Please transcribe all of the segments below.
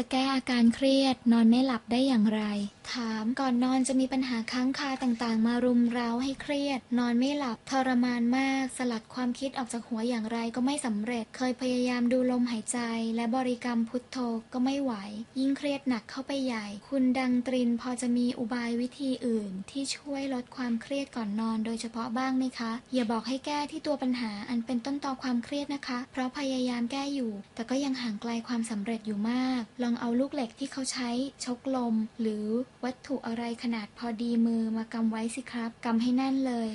จะแก้อาการเครียดนอนไม่หลับได้อย่างไร ถามก่อนนอนจะมีปัญหาค้างคาต่างๆ มารุมเร้าให้เครียด นอนไม่หลับทรมานมาก สลัดความคิดออกจากหัวอย่างไรก็ไม่สำเร็จ เคยพยายามดูลมหายใจ และบริกรรมพุทโธก็ไม่ไหว ยิ่งเครียดหนักเข้าไปใหญ่ คุณดังตรินพอจะมีอุบายวิธีอื่น ที่ช่วยลดความเครียดก่อนนอน โดยเฉพาะบ้างไหมคะ อย่าบอกให้แก้ที่ตัวปัญหาอันเป็นต้นตอความเครียดนะคะ เพราะพยายามแก้อยู่ แต่ก็ยังห่างไกลความสำเร็จอยู่มาก ลองเอาลูกเหล็กที่เขาใช้ชกลมหรือวัตถุอะไรขนาดพอดีมือมากำไว้สิครับกำให้แน่นเลย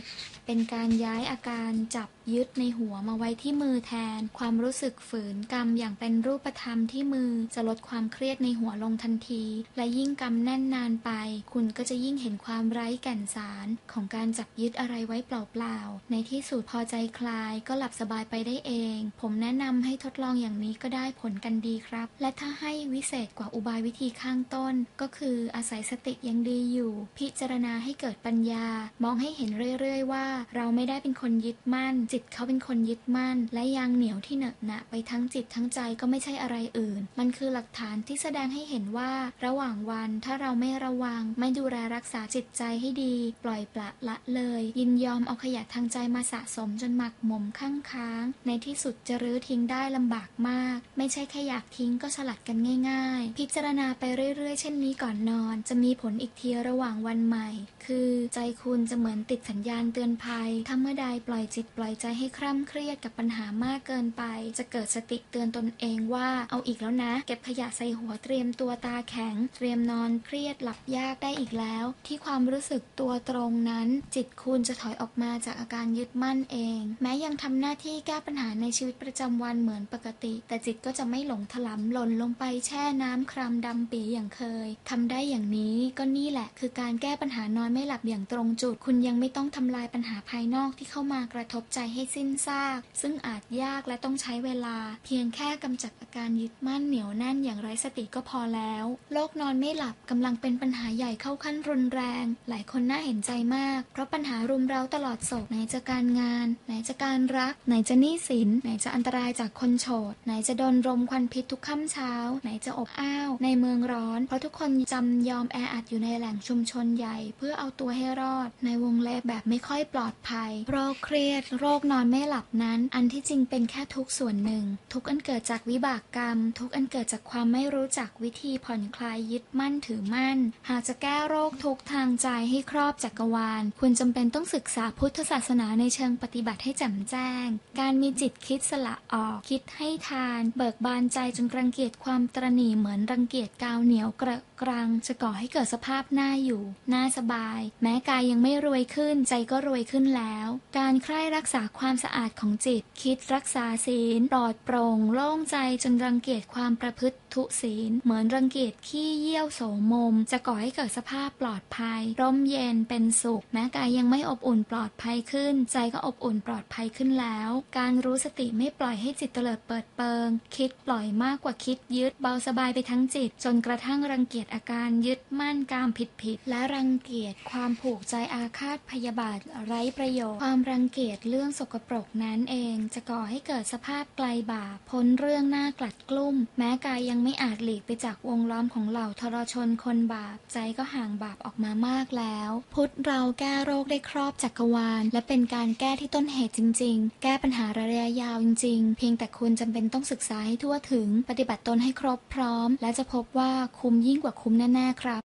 เป็นการย้ายอาการจับยึดในหัวมาไว้ที่มือแทน ความรู้สึกฝืนกำอย่างเป็นรูปธรรมที่มือ จะลดความเครียดในหัวลงทันที และยิ่งกำแน่นนานไป คุณก็จะยิ่งเห็นความไร้แก่นสาร ของการจับยึดอะไรไว้เปล่าๆ ในที่สุดพอใจคลายก็หลับสบายไปได้เอง ผมแนะนำให้ทดลองอย่างนี้ก็ได้ผลกันดีครับ และถ้าให้วิเศษกว่าอุบายวิธีข้างต้น ก็คืออาศัยสติยังดีอยู่ พิจารณาให้เกิดปัญญา มองให้เห็นเรื่อยๆว่า เราไม่ได้เป็นคนยึดมั่นจิตเขาเป็นคนยึดมั่น และยังเหนียวที่เหนอะหนะไปทั้งจิตทั้งใจก็ไม่ใช่อะไรอื่น มันคือหลักฐานที่แสดงให้เห็นว่า ระหว่างวันถ้าเราไม่ระวัง ไม่ดูแลรักษาจิตใจให้ดี ปล่อยปละละเลย ยินยอมเอาขยะทางใจมาสะสมจนหมักหมมข้างค้าง ในที่สุดจะรื้อทิ้งได้ลำบากมาก ไม่ใช่แค่อยากทิ้งก็สลัดกันง่าย ๆ พิจารณาไปเรื่อยๆ เช่นนี้ก่อนนอน จะมีผลอีกทีระหว่างวันใหม่ คือใจคุณจะเหมือนติดสัญญาณเตือนภัยถ้าเมื่อใดปล่อยจิตปล่อยใจให้คร่ำเครียดกับปัญหามากเกินไป จะเกิดสติเตือนตนเองว่าเอาอีกแล้วนะ เก็บขยะใส่หัวเตรียมตัวตาแข็ง เตรียมนอนเครียดหลับยากได้อีกแล้ว ที่ความรู้สึกตัวตรงนั้น จิตคุณจะถอยออกมาจากอาการยึดมั่นเอง แม้ยังทำหน้าที่แก้ปัญหาในชีวิตประจำวันเหมือนปกติ แต่จิตก็จะไม่หลงถลำหล่นลงไปแช่น้ำครามดำปีอย่างเคยทำได้อย่างนี้ก็นี่แหละ คือการแก้ปัญหานอนไม่หลับอย่างตรงจุด คุณยังไม่ต้องทำลายปัญหาภายนอกที่เข้ามากระทบใจให้สิ้นซาก ซึ่งอาจยากและต้องใช้เวลา เพียงแค่กำจัดอาการยึดมั่นเหนียวแน่นอย่างไร้สติก็พอแล้ว โรคนอนไม่หลับกำลังเป็นปัญหาใหญ่เข้าขั้นรุนแรง หลายคนน่าเห็นใจมาก เพราะปัญหารุมเร้าตลอดโศกไหนจะการงาน ไหนจะการรัก ไหนจะหนี้สิน ไหนจะอันตรายจากคนโฉดไหนจะโดนรมควันพิษทุกค่ำเช้า ไหนจะอบอ้าว ในเมืองร้อน เพราะทุกคนจำยอมแออัดอยู่ในแหล่งชุมชนใหญ่ เพื่อเอาตัวให้รอด ในวงเล็บแบบไม่ค่อยปลอดภัย โรคเครียด โรคนอนไม่หลับนั้น อันที่จริงเป็นแค่ทุกส่วนหนึ่ง ทุกอันเกิดจากวิบากกรรม ทุกอันเกิดจากความไม่รู้จักวิธีผ่อนคลายยึดมั่นถือมั่น หากจะแก้โรคทุกทางใจให้ครอบจักรวาล คุณจำเป็นต้องศึกษาพุทธศาสนาในเชิงปฏิบัติให้แจ่มแจ้ง การมีจิตคิดสละออก คิดให้ทาน เบิกบานใจจนรังเกียจความตรณีเหมือนรังเกียจกาวเหนียวกระกรัง จะก่อให้เกิดสภาพหน้าอยู่หน่าสบาย แม้กายยังไม่รวยขึ้นใจก็รวยขึ้นแล้ว การใคร่รักษาความสะอาดของจิต คิดรักษาศีลปลอดโปร่ง โล่งใจจนรังเกียจความประพฤติ ทุศีล เหมือนรังเกียจขี้เยี่ยวโสมม จะก่อให้เกิดสภาพปลอดภัย ร่มเย็นเป็นสุข แม้กายยังไม่อบอุ่นปลอดภัยขึ้น ใจก็อบอุ่นปลอดภัยขึ้นแล้ว การรู้สติไม่ปล่อยให้จิตเตลิดเปิดเปิง คิดปล่อยมากกว่าคิดยึดเบาสบายไปทั้งจิต จนกระทั่งรังเกียจอาการยึดมั่นกามผิดผิด และรังเกียจความผูกใจอาฆาตพยาบาทไร้ประโยชน์ ความรังเกียจเรื่องสกปรกนั้นเอง จะก่อให้เกิดสภาพไกลบาปพ้นเรื่องหน้ากลัดกลุ้มแม้กายยังไม่อาจหลีกไปจากวงล้อมของเหล่าทรชนคนบาป ใจก็ห่างบาปออกมามากแล้ว พุทธเราแก้โรคได้ครอบจักรวาล และเป็นการแก้ที่ต้นเหตุจริง ๆ แก้ปัญหาระยะยาวจริง ๆ เพียงแต่คุณจำเป็นต้องศึกษาให้ทั่วถึง ปฏิบัติตนให้ครบพร้อม และจะพบว่าคุ้มยิ่งกว่าคุ้มแน่ๆครับ